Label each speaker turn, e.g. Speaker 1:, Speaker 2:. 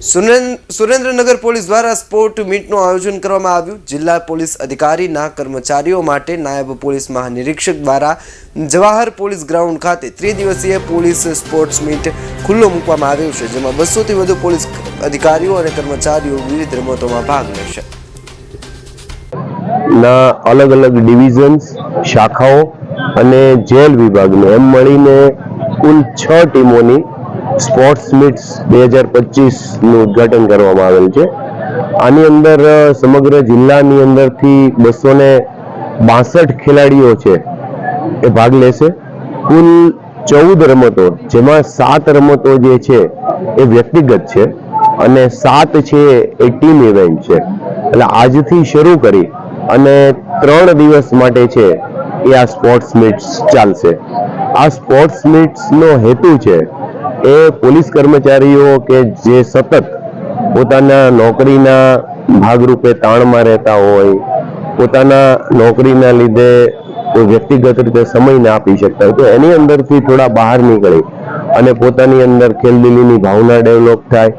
Speaker 1: સુરેન- Surendranagar police દ્વારા sport મીટનું આયોજન કરવામાં આવ્યું. જિલ્લા પોલીસ અધિકારીના કર્મચારીઓ માટે નાયબ પોલીસ મહાનિરીક્ષક દ્વારા જવાહર પોલીસ ગ્રાઉન્ડ ખાતે ત્રિદિવસીય પોલીસ સ્પોર્ટ્સ મીટ ખુલ્લો મૂકવામાં આવ્યો છે, જેમાં બસોથી વધુ પોલીસ અધિકારીઓ અને કર્મચારીઓ વિવિધ રમતોમાં ભાગ લેશે.
Speaker 2: ના અલગ અલગ ડિવિઝન્સ, શાખાઓ અને જેલ વિભાગને એમ મળીને કુલ છ ટીમોની સ્પોર્ટ્સ મીટ્સ બે હજાર પચીસનું ઉદઘાટન કરવામાં આવેલ છે. આની અંદર સમગ્ર જિલ્લાની અંદરથી બસો ને બાસઠ ખેલાડીઓ છે એ ભાગ લેશે. કુલ ચૌદ રમતો, જેમાં સાત રમતો જે છે એ વ્યક્તિગત છે અને સાત છે એ ટીમ ઇવેન્ટ છે. એટલે આજથી શરૂ કરી અને ત્રણ દિવસ માટે છે એ આ સ્પોર્ટ્સ મીટ્સ ચાલશે. આ સ્પોર્ટ્સ મીટ્સનો હેતુ છે એ પોલીસ કર્મચારીઓ કે જે સતત પોતાના નોકરીના ભાગરૂપે તાણમાં રહેતા હોય, પોતાના નોકરીના લીધે કોઈ વ્યક્તિગત રીતે સમય ના આપી શકતા હોય, તો એની અંદરથી થોડા બહાર નીકળે અને પોતાની અંદર ખેલદિલીની ભાવના ડેવલપ થાય.